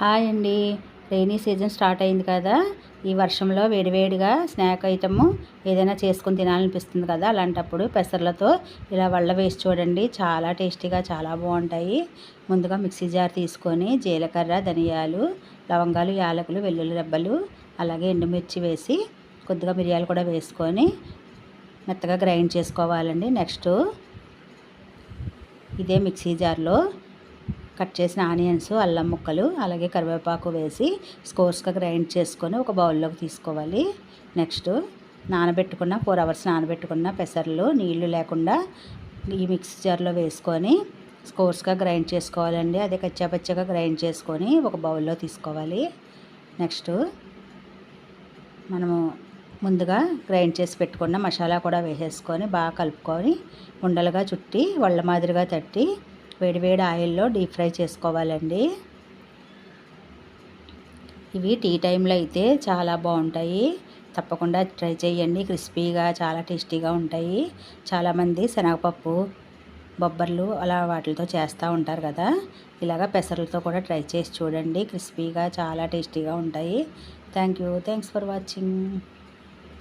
Hi అండి. Rainy season start అయింది కదా. ఈ వర్షంలో వేడివేడిగా స్నాక్ ఐటము ఏదైనా చేసుకుని తినాలనిపిస్తుంది కదా. అలాంటప్పుడు పెసర్లతో ఇలా వల్ల వేసి చూడండి. చాలా టేస్టీగా చాలా బాగుంటాయి. ముందుగా మిక్సీ జార్ తీసుకొని జీలకర్ర ధనియాలు లవంగాలు యాలకులు వెల్లుల్లి రెబ్బలు అలాగే ఎండుమిర్చి వేసి కొద్దిగా మిరియాలు కూడా వేసుకొని మెత్తగా గ్రైండ్ చేసుకోవాలండి. నెక్స్ట్ ఇదే మిక్సీ జార్లో కట్ చేసిన ఆనియన్స్ అల్లం ముక్కలు అలాగే కరివేపాకు వేసి స్కోర్స్గా గ్రైండ్ చేసుకొని ఒక బౌల్లోకి తీసుకోవాలి. నెక్స్ట్ నానబెట్టుకున్న ఫోర్ అవర్స్ నానబెట్టుకున్న పెసర్లు నీళ్ళు లేకుండా ఈ మిక్స్చర్లో జార్లో వేసుకొని స్కోర్స్గా గ్రైండ్ చేసుకోవాలండి. అదే కచ్చాపచ్చగా గ్రైండ్ చేసుకొని ఒక బౌల్లో తీసుకోవాలి. నెక్స్ట్ మనము ముందుగా గ్రైండ్ చేసి పెట్టుకున్న మసాలా కూడా వేసేసుకొని బాగా కలుపుకొని ఉండలుగా చుట్టి వాళ్ళ మాదిరిగా తట్టి వేడివేడి ఆయిల్లో డీప్ ఫ్రై చేసుకోవాలండి. ఇవి టీ టైంలో అయితే చాలా బాగుంటాయి. తప్పకుండా ట్రై చేయండి. క్రిస్పీగా చాలా టేస్టీగా ఉంటాయి. చాలామంది శనగపప్పు బొబ్బర్లు అలా వాటితో చేస్తూ ఉంటారు కదా. ఇలాగ పెసర్లతో కూడా ట్రై చేసి చూడండి. క్రిస్పీగా చాలా టేస్టీగా ఉంటాయి. Thank you. Thanks for watching.